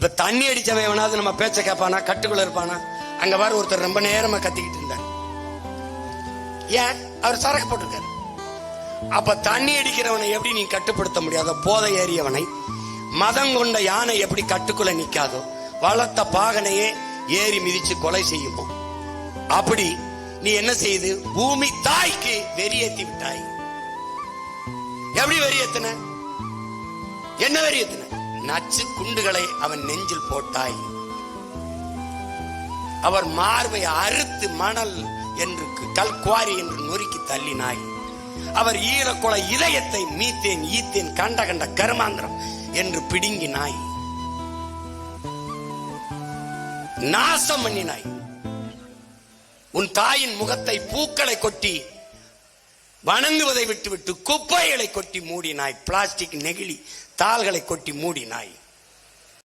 இப்ப தண்ணி அடிச்சவன் எவனாவது நம்ம பேச்ச கேட்பானா கட்டுக்குள்ள இருப்பானா? அங்க பாரு ஒருத்தர் ரொம்ப நேரமா கத்திக்கிட்டு இருந்தார். ஏன்? அவர் சரக்கு போட்டிருக்காரு. அப்ப தண்ணி அடிக்கிறவனை எப்படி நீ கட்டுப்படுத்த முடியாதோ போதை ஏறியவனை மதம் கொண்ட யானை எப்படி கட்டுக்குள்ள நிக்காதோ வளர்த்த பாகனையே ஏறி மிதிச்சு கொலை செய்யுமோ? அப்படி நீ என்ன செய்து? பூமி தாய்க்கு வெறியேத்தி விட்டாய். எப்படி வெறியேத்தின? என்ன வெறியேத்தின? நச்சு குண்டுகளை அவன் நெஞ்சில் போட்டாய். அவர் மார்பை அறுத்து மணல் என்று கல்குவாரி என்று நொறுக்கி தள்ளினாய். அவர் ஈரக்குல இதயத்தை மீத்தேன் ஈத்தேன் கண்ட கண்ட கருமாந்திரம் என்று பிடுங்கினாய். நாசம் பண்ணினாய். உன் தாயின் முகத்தை பூக்களை கொட்டி வணங்குவதை விட்டுவிட்டு குப்பைகளை கொட்டி மூடினாய் பிளாஸ்டிக் நெகிழி தாள்களை கொட்டி மூடினாய்.